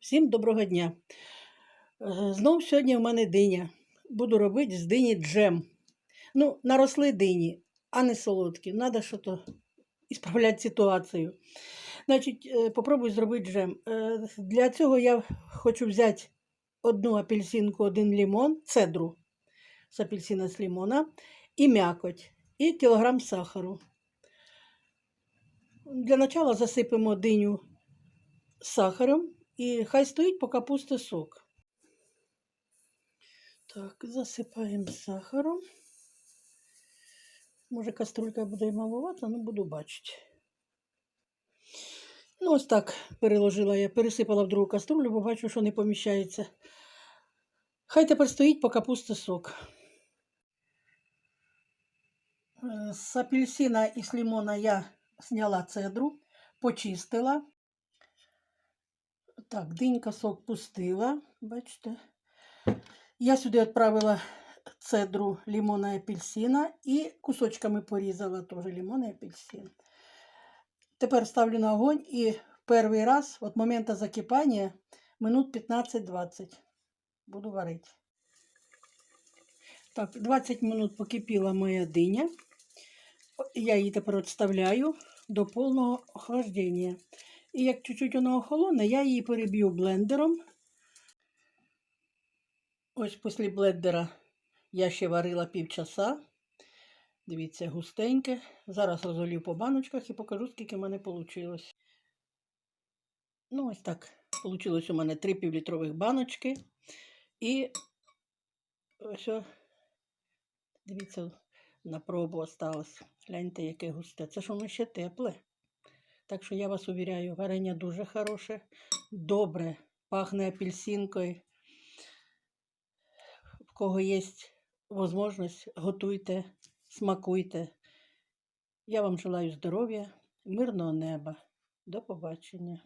Всім доброго дня. Е, Знов сьогодні в мене диня. Буду робити з дині джем. Ну, наросли дині, а не солодкі. Надо щось ісправляти ситуацію. Значить, е, попробую зробити джем. Е, Для цього я хочу взяти одну апельсинку, один лимон, цедру з апельсина з лимона, і м'якоть, і кілограм сахару. Для начала засипемо диню сахаром і хай стоїть, поки пусте сок. Так, засипаємо сахаром. Може, каструлька буде і маловата, але буду бачити. Ну, ось так переложила я, пересипала в другу каструлю, бо бачу, що не поміщається. Хай тепер стоїть, поки пусте сок. З апельсина і з лимона я зняла цедру, почистила. Так, динька сок пустила, бачите. Я сюди відправила цедру лимона і апельсина і кусочками порізала теж лимон і апельсин. Тепер ставлю на огонь і перший раз від моменту закипання минут 15-20 буду варити. Так, 20 минут покипіла моя диня. Я її тепер відставляю до повного охлаждення. І як чуть-чуть вона охолоне, я її переб'ю блендером. Ось після блендера я ще варила півчаса. Дивіться, густеньке. Зараз розолію по баночках і покажу, скільки в мене вийшло. Ну, ось так. Получилось у мене 3 півлітрових баночки. І ось, о, дивіться, на пробу осталось. Гляньте, яке густе. Це ж воно ще тепле. Так що я вас увіряю, варення дуже хороше, добре, пахне апельсинкою. В кого є можливість, готуйте, смакуйте. Я вам желаю здоров'я, мирного неба. До побачення.